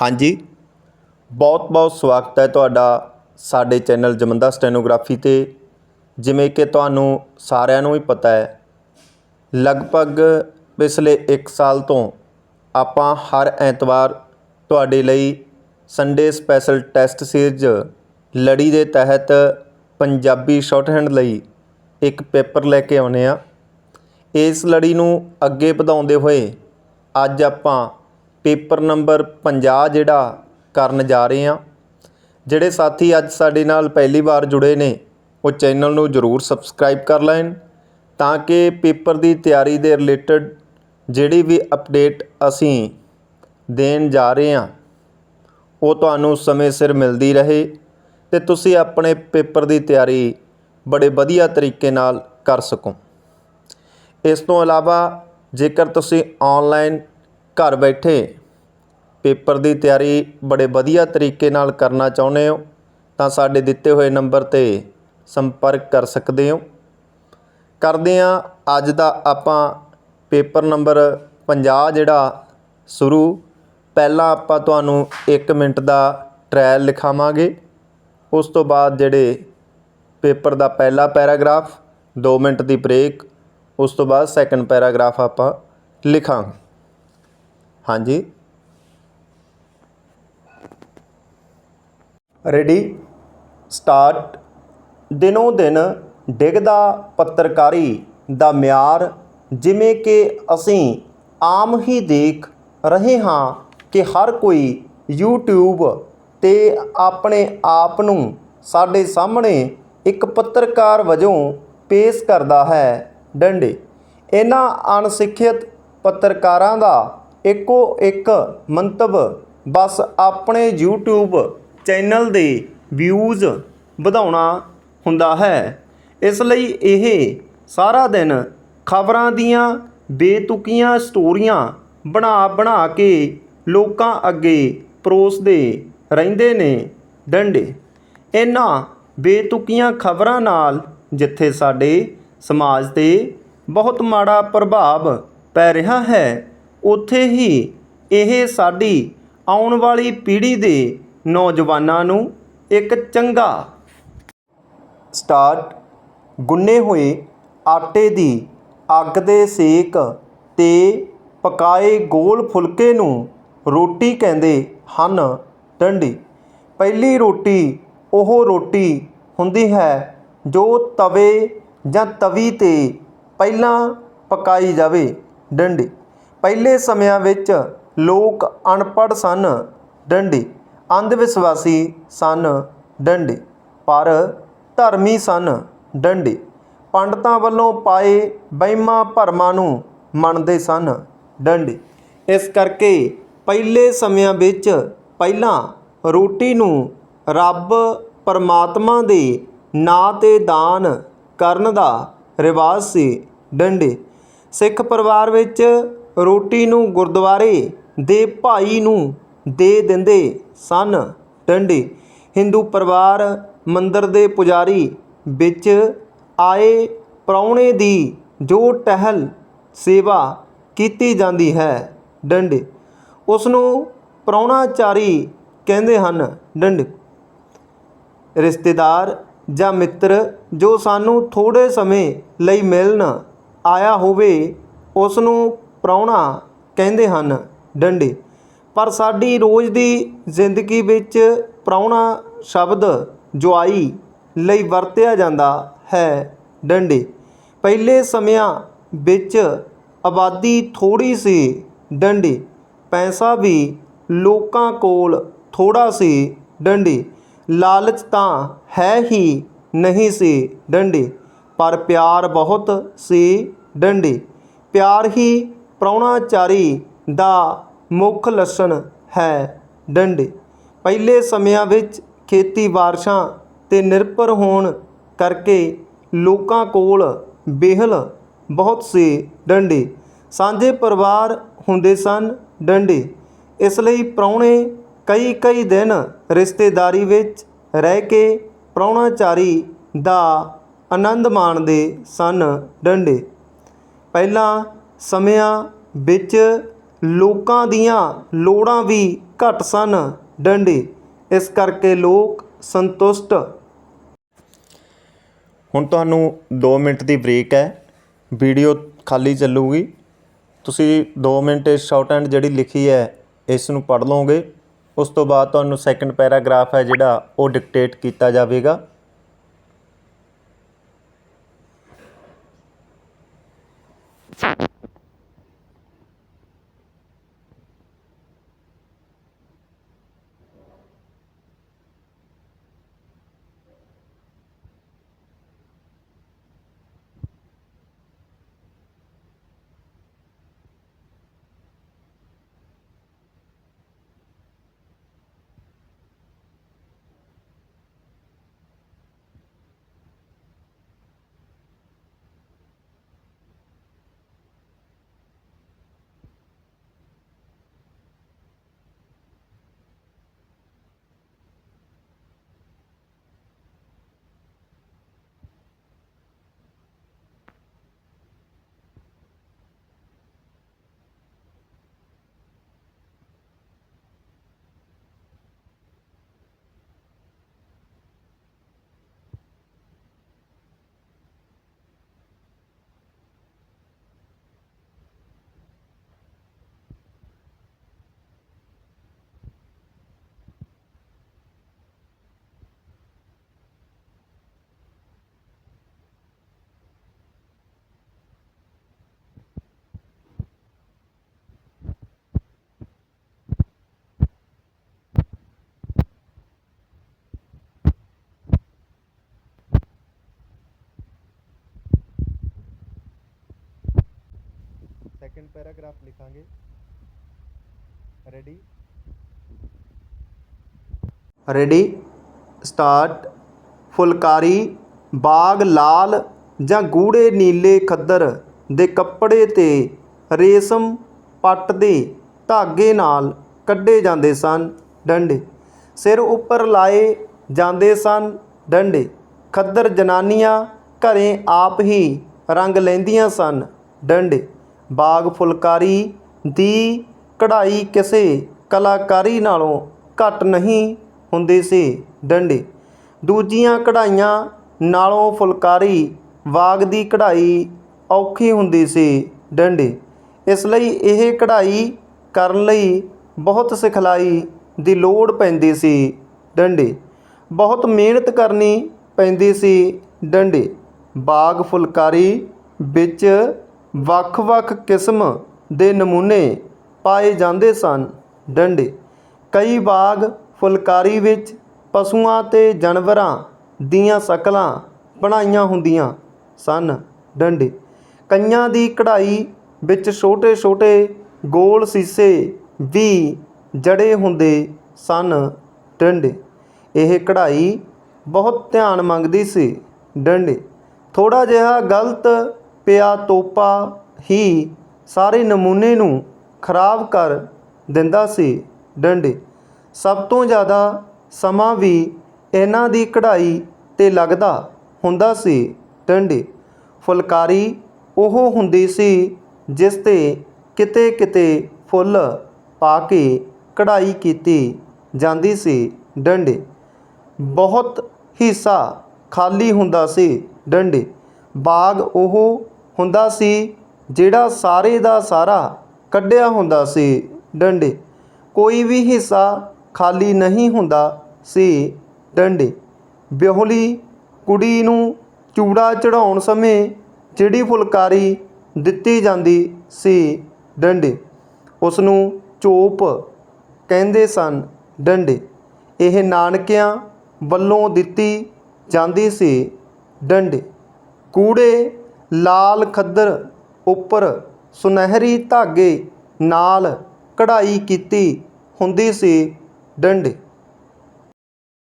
ਹਾਂਜੀ। ਬਹੁਤ ਬਹੁਤ ਸਵਾਗਤ ਹੈ ਤੁਹਾਡਾ ਸਾਡੇ ਚੈਨਲ ਜਮੰਦਾ ਸਟੈਨੋਗ੍ਰਾਫੀ 'ਤੇ। ਜਿਵੇਂ ਕਿ ਤੁਹਾਨੂੰ ਸਾਰਿਆਂ ਨੂੰ ਹੀ ਪਤਾ ਹੈ, ਲਗਭਗ ਪਿਛਲੇ 1 ਸਾਲ ਤੋਂ ਆਪਾਂ ਹਰ ਐਤਵਾਰ ਤੁਹਾਡੇ ਲਈ ਸੰਡੇ ਸਪੈਸ਼ਲ ਟੈਸਟ ਸੀਰੀਜ਼ ਲੜੀ ਦੇ ਤਹਿਤ ਪੰਜਾਬੀ ਸ਼ਾਰਟਹੈਂਡ ਲਈ ਇੱਕ ਪੇਪਰ ਲੈ ਕੇ ਆਉਂਦੇ ਆ ਇਸ ਲੜੀ ਨੂੰ ਅੱਗੇ ਵਧਾਉਂਦੇ ਹੋਏ ਅੱਜ ਆਪਾਂ ਪੇਪਰ ਨੰਬਰ 50 ਜਿਹੜਾ ਕਰਨ ਜਾ ਰਹੇ ਹਾਂ। ਜਿਹੜੇ ਸਾਥੀ ਅੱਜ ਸਾਡੇ ਨਾਲ ਪਹਿਲੀ ਵਾਰ ਜੁੜੇ ਨੇ, ਉਹ ਚੈਨਲ ਨੂੰ ਜ਼ਰੂਰ ਸਬਸਕ੍ਰਾਈਬ ਕਰ ਲੈਣ ਤਾਂ ਕਿ ਪੇਪਰ ਦੀ ਤਿਆਰੀ ਦੇ ਰਿਲੇਟਡ ਜਿਹੜੀ ਵੀ ਅਪਡੇਟ ਅਸੀਂ ਦੇਣ ਜਾ ਰਹੇ ਹਾਂ, ਉਹ ਤੁਹਾਨੂੰ ਸਮੇਂ ਸਿਰ ਮਿਲਦੀ ਰਹੇ ਤੇ ਤੁਸੀਂ ਆਪਣੇ ਪੇਪਰ ਦੀ ਤਿਆਰੀ ਬੜੇ ਵਧੀਆ ਤਰੀਕੇ ਨਾਲ ਕਰ ਸਕੋ। ਇਸ ਤੋਂ ਇਲਾਵਾ ਜੇਕਰ ਤੁਸੀਂ ਆਨਲਾਈਨ ਘਰ ਬੈਠੇ ਪੇਪਰ ਦੀ ਤਿਆਰੀ ਬੜੇ ਵਧੀਆ ਤਰੀਕੇ ਨਾਲ ਕਰਨਾ ਚਾਹੁੰਦੇ ਹੋ, ਤਾਂ ਸਾਡੇ ਦਿੱਤੇ ਹੋਏ ਨੰਬਰ ਤੇ ਸੰਪਰਕ ਕਰ ਸਕਦੇ ਹੋ। ਕਰਦੇ ਹਾਂ, ਅੱਜ ਦਾ ਆਪਾਂ ਪੇਪਰ ਨੰਬਰ 50 ਜਿਹੜਾ ਸ਼ੁਰੂ। ਪਹਿਲਾਂ ਆਪਾਂ ਤੁਹਾਨੂੰ 1 ਮਿੰਟ ਦਾ ਟ੍ਰਾਇਲ ਲਿਖਾਵਾਂਗੇ। ਉਸ ਤੋਂ ਬਾਅਦ ਜਿਹੜੇ ਪੇਪਰ ਦਾ ਪਹਿਲਾ ਪੈਰਾਗ੍ਰਾਫ 2 ਮਿੰਟ ਦੀ ਬ੍ਰੇਕ ਉਸ ਤੋਂ ਬਾਅਦ ਸੈਕੰਡ ਪੈਰਾਗ੍ਰਾਫ ਆਪਾਂ ਲਿਖਾਂਗੇ। ਹਾਂਜੀ। ਰੈਡੀ ਸਟਾਰਟ ਦਿਨੋਂ ਦਿਨ ਡਿੱਗਦਾ ਪੱਤਰਕਾਰੀ ਦਾ ਮਿਆਰ, ਜਿਵੇਂ ਕਿ ਅਸੀਂ ਆਮ ਹੀ ਦੇਖ ਰਹੇ ਹਾਂ ਕਿ ਹਰ ਕੋਈ YouTube ਤੇ ਆਪਣੇ ਆਪ ਨੂੰ ਸਾਡੇ ਸਾਹਮਣੇ ਇੱਕ ਪੱਤਰਕਾਰ ਵਜੋਂ ਪੇਸ਼ ਕਰਦਾ ਹੈ। ਡੰਡੇ। ਇਹਨਾਂ ਅਣਸਿੱਖਿਅਤ ਪੱਤਰਕਾਰਾਂ ਦਾ ਇੱਕੋ ਇੱਕ ਮੰਤਵ, ਬਸ ਆਪਣੇ YouTube ਚੈਨਲ ਦੇ ਵਿਊਜ਼ ਵਧਾਉਣਾ ਹੁੰਦਾ ਹੈ। ਇਸ ਲਈ ਇਹ ਸਾਰਾ ਦਿਨ ਖਬਰਾਂ ਦੀਆਂ ਬੇਤੁਕੀਆਂ ਸਟੋਰੀਆਂ ਬਣਾ ਬਣਾ ਕੇ ਲੋਕਾਂ ਅੱਗੇ ਪਰੋਸਦੇ ਰਹਿੰਦੇ ਨੇ ਡੰਡੇ। ਇਹਨਾਂ ਬੇਤੁਕੀਆਂ ਖਬਰਾਂ ਨਾਲ ਜਿੱਥੇ ਸਾਡੇ ਸਮਾਜ ਤੇ ਬਹੁਤ ਮਾੜਾ ਪ੍ਰਭਾਵ ਪੈ ਰਿਹਾ ਹੈ ਉੱਥੇ ਹੀ ਇਹ ਸਾਡੀ ਆਉਣ ਵਾਲੀ ਪੀੜ੍ਹੀ ਦੇ ਨੌਜਵਾਨਾਂ ਨੂੰ ਇੱਕ ਚੰਗਾ ਸਟਾਰਟ ਗੁੰਨੇ ਹੋਏ ਆਟੇ ਦੀ ਅੱਗ ਦੇ ਸੇਕ ਤੇ ਪਕਾਏ ਗੋਲ ਫੁਲਕੇ ਨੂੰ ਰੋਟੀ ਕਹਿੰਦੇ ਹਨ ਡੰਡੀ। ਪਹਿਲੀ ਰੋਟੀ ਉਹ ਰੋਟੀ ਹੁੰਦੀ ਹੈ ਜੋ ਤਵੇ ਜਾਂ ਤਵੀ ਤੇ ਪਹਿਲਾਂ ਪਕਾਈ ਜਾਵੇ। ਡੰਡੀ। ਪਹਿਲੇ ਸਮਿਆਂ ਵਿੱਚ ਲੋਕ ਅਨਪੜ੍ਹ ਸਨ, ਡੰਡੀ। ਅੰਧ ਵਿਸ਼ਵਾਸੀ ਸਨ, ਡੰਡੀ। ਪਰ ਧਰਮੀ ਸਨ, ਡੰਡੀ। ਪੰਡਤਾਂ ਵੱਲੋਂ ਪਾਏ ਵਹਿਮਾਂ ਭਰਮਾਂ ਨੂੰ ਮੰਨਦੇ ਸਨ, ਡੰਡੀ। ਇਸ ਕਰਕੇ ਪਹਿਲੇ ਸਮਿਆਂ ਵਿੱਚ ਪਹਿਲਾਂ ਰੋਟੀ ਨੂੰ ਰੱਬ ਪਰਮਾਤਮਾ ਦੇ ਨਾਂ ਤੇ ਦਾਨ ਕਰਨ ਦਾ ਰਿਵਾਜ ਸੀ, ਡੰਡੇ। ਸਿੱਖ ਪਰਿਵਾਰ ਵਿੱਚ ਰੋਟੀ ਨੂੰ ਗੁਰਦੁਆਰੇ ਦੇ ਭਾਈ ਨੂੰ ਦੇ ਦਿੰਦੇ ਸਨ। ਡੰਡੇ ਹਿੰਦੂ ਪਰਿਵਾਰ ਮੰਦਰ ਦੇ ਪੁਜਾਰੀ ਵਿੱਚ ਆਏ ਪ੍ਰਾਹੁਣੇ ਦੀ ਜੋ ਟਹਿਲ ਸੇਵਾ ਕੀਤੀ ਜਾਂਦੀ ਹੈ। ਡੰਡੇ ਉਸ ਨੂੰ ਪ੍ਰਾਹੁਣਾਚਾਰੀ ਕਹਿੰਦੇ ਹਨ, ਡੰਡ, ਰਿਸ਼ਤੇਦਾਰ ਜਾਂ ਮਿੱਤਰ ਜੋ ਸਾਨੂੰ ਥੋੜੇ ਸਮੇਂ ਲਈ ਮਿਲਣ ਆਇਆ ਹੋਵੇ ਉਸ ਨੂੰ ਪ੍ਰਾਹੁਣਾ ਕਹਿੰਦੇ ਹਨ, ਡੰਡੇ। ਪਰ ਸਾਡੀ ਰੋਜ਼ ਦੀ ਜ਼ਿੰਦਗੀ ਵਿੱਚ ਪ੍ਰਾਹੁਣਾ ਸ਼ਬਦ ਜੁਆਈ ਲਈ ਵਰਤਿਆ ਜਾਂਦਾ ਹੈ, ਡੰਡੇ। ਪਹਿਲੇ ਸਮਿਆਂ ਵਿੱਚ ਆਬਾਦੀ ਥੋੜੀ ਸੀ, ਡੰਡੀ। ਪੈਸਾ ਵੀ ਲੋਕਾਂ ਕੋਲ ਥੋੜਾ ਸੀ, ਡੰਡੀ। ਲਾਲਚ ਤਾਂ ਹੈ ਹੀ ਨਹੀਂ ਸੀ, ਡੰਡੀ। ਪਰ ਪਿਆਰ ਬਹੁਤ ਸੀ, ਡੰਡੀ। ਪਿਆਰ ਹੀ ਪ੍ਰਾਹੁਣਾਚਾਰੀ ਦਾ ਮੁੱਖ ਲੱਛਣ ਹੈ ਡੰਡੇ। ਪਹਿਲੇ ਸਮਿਆਂ ਵਿੱਚ ਖੇਤੀ ਬਾਰਿਸ਼ਾਂ ਤੇ ਨਿਰਭਰ ਹੋਣ ਕਰਕੇ ਲੋਕਾਂ ਕੋਲ ਬਿਹਲ ਬਹੁਤ ਸੇ ਡੰਡੇ। ਸਾਂਝੇ ਪਰਿਵਾਰ ਹੁੰਦੇ ਸਨ ਡੰਡੇ। ਇਸ ਲਈ ਪ੍ਰਾਹੁਣੇ ਕਈ ਕਈ ਦਿਨ ਰਿਸ਼ਤੇਦਾਰੀ ਵਿੱਚ ਰਹਿ ਕੇ ਪ੍ਰਾਹੁਣਾਚਾਰੀ ਦਾ ਆਨੰਦ ਮਾਣਦੇ ਸਨ ਡੰਡੇ। ਪਹਿਲਾਂ ਸਮਿਆਂ ਵਿੱਚ ਲੋਕਾਂ ਦੀਆਂ ਲੋੜਾਂ ਵੀ ਘੱਟ ਸਨ ਡੰਡੀ। ਇਸ ਕਰਕੇ ਲੋਕ ਸੰਤੁਸ਼ਟ। ਹੁਣ ਤੁਹਾਨੂੰ 2 ਮਿੰਟ ਦੀ ਬ੍ਰੇਕ ਹੈ। ਵੀਡੀਓ ਖਾਲੀ ਚੱਲੂਗੀ। ਤੁਸੀਂ 2 ਮਿੰਟ ਸ਼ਾਰਟ ਹੈਂਡ ਜਿਹੜੀ ਲਿਖੀ ਹੈ, ਇਸ ਨੂੰ ਪੜ੍ਹ ਲਓਗੇ। ਉਸ ਤੋਂ ਬਾਅਦ ਤੁਹਾਨੂੰ ਸੈਕੰਡ ਪੈਰਾਗ੍ਰਾਫ ਹੈ ਜਿਹੜਾ, ਉਹ ਡਿਕਟੇਟ ਕੀਤਾ ਜਾਵੇਗਾ। ਸੈਕੰਡ ਪੈਰਾਗ੍ਰਾਫ ਲਿਖਾਂਗੇ ਰੈਡੀ ਰੈਡੀ ਸਟਾਰਟ ਫੁਲਕਾਰੀ ਬਾਗ ਲਾਲ ਜਾਂ ਗੂੜੇ ਨੀਲੇ ਖੱਦਰ ਦੇ ਕੱਪੜੇ ਤੇ ਰੇਸ਼ਮ ਪੱਟ ਦੇ ਧਾਗੇ ਨਾਲ ਕੱਢੇ ਜਾਂਦੇ ਸਨ, ਡੰਡੇ। ਸਿਰ ਉੱਪਰ ਲਾਏ ਜਾਂਦੇ ਸਨ, ਡੰਡੇ। ਖੱਦਰ ਜਨਾਨੀਆਂ ਘਰੇ ਆਪ ਹੀ ਰੰਗ ਲੈਂਦੀਆਂ ਸਨ, ਡੰਡੇ। ਬਾਗ ਫੁਲਕਾਰੀ ਦੀ ਕਢਾਈ ਕਿਸੇ ਕਲਾਕਾਰੀ ਨਾਲੋਂ ਘੱਟ ਨਹੀਂ ਹੁੰਦੀ ਸੀ ਡੰਡੇ। ਦੂਜੀਆਂ ਕਢਾਈਆਂ ਨਾਲੋਂ ਫੁਲਕਾਰੀ ਬਾਗ ਦੀ ਕਢਾਈ ਔਖੀ ਹੁੰਦੀ ਸੀ ਡੰਡੇ। ਇਸ ਲਈ ਇਹ ਕਢਾਈ ਕਰਨ ਲਈ ਬਹੁਤ ਸਿਖਲਾਈ ਦੀ ਲੋੜ ਪੈਂਦੀ ਸੀ ਡੰਡੇ। ਬਹੁਤ ਮਿਹਨਤ ਕਰਨੀ ਪੈਂਦੀ ਸੀ ਡੰਡੇ। ਬਾਗ ਫੁਲਕਾਰੀ ਵਿੱਚ ਵੱਖ-ਵੱਖ ਕਿਸਮ ਦੇ ਨਮੂਨੇ ਪਾਏ ਜਾਂਦੇ ਸਨ। ਡੰਡੇ। ਕਈ ਬਾਗ ਫੁਲਕਾਰੀ ਵਿੱਚ ਪਸ਼ੂਆਂ ਤੇ ਜਾਨਵਰਾਂ ਦੀਆਂ ਸ਼ਕਲਾਂ ਬਣਾਈਆਂ ਹੁੰਦੀਆਂ ਸਨ। ਡੰਡੇ। ਕਈਆਂ ਦੀ ਕਢਾਈ ਵਿੱਚ ਛੋਟੇ-ਛੋਟੇ ਗੋਲ ਸੀਸੇ ਵੀ ਜੜੇ ਹੁੰਦੇ ਸਨ। ਡੰਡੇ। ਇਹ ਕਢਾਈ ਬਹੁਤ ਧਿਆਨ ਮੰਗਦੀ ਸੀ। ਡੰਡੇ। ਥੋੜਾ ਜਿਹਾ ਗਲਤ ਪਿਆ ਤੋਪਾ ਹੀ ਸਾਰੇ ਨਮੂਨੇ ਨੂੰ ਖਰਾਬ ਕਰ ਦਿੰਦਾ ਸੀ ਡੰਡੇ। ਸਭ ਤੋਂ ਜ਼ਿਆਦਾ ਸਮਾਂ ਵੀ ਇਹਨਾਂ ਦੀ ਕਢਾਈ ਤੇ ਲੱਗਦਾ ਹੁੰਦਾ ਸੀ ਡੰਡੇ। ਫੁਲਕਾਰੀ ਉਹ ਹੁੰਦੀ ਸੀ ਜਿਸ ਤੇ ਕਿਤੇ ਕਿਤੇ ਫੁੱਲ ਪਾ ਕੇ ਕਢਾਈ ਕੀਤੀ ਜਾਂਦੀ ਸੀ ਡੰਡੇ। ਬਹੁਤ ਹਿੱਸਾ ਖਾਲੀ ਹੁੰਦਾ ਸੀ ਡੰਡੇ। ਬਾਗ ਉਹ ਹੁੰਦਾ ਸੀ, ਜਿਹੜਾ ਸਾਰੇ ਦਾ ਸਾਰਾ ਕੱਢਿਆ ਹੁੰਦਾ ਸੀ ਡੰਡੇ। ਕੋਈ ਵੀ ਹਿੱਸਾ ਖਾਲੀ ਨਹੀਂ ਹੁੰਦਾ ਸੀ ਡੰਡੇ। ਵਿਹਲੀ ਕੁੜੀ ਨੂੰ ਚੂੜਾ ਚੜਾਉਣ ਸਮੇਂ ਜਿਹੜੀ ਫੁਲਕਾਰੀ ਦਿੱਤੀ ਜਾਂਦੀ ਸੀ ਡੰਡੇ ਉਸ ਨੂੰ ਚੋਪ ਕਹਿੰਦੇ ਸਨ ਡੰਡੇ। ਇਹ ਨਾਨਕਿਆਂ ਵੱਲੋਂ ਦਿੱਤੀ ਜਾਂਦੀ ਸੀ ਡੰਡੇ। ਕੂੜੇ ਲਾਲ ਖੱਦਰ ਉੱਪਰ ਸੁਨਹਿਰੀ ਧਾਗੇ ਨਾਲ ਕਢਾਈ ਕੀਤੀ ਹੁੰਦੀ ਸੀ। ਡੰਡੇ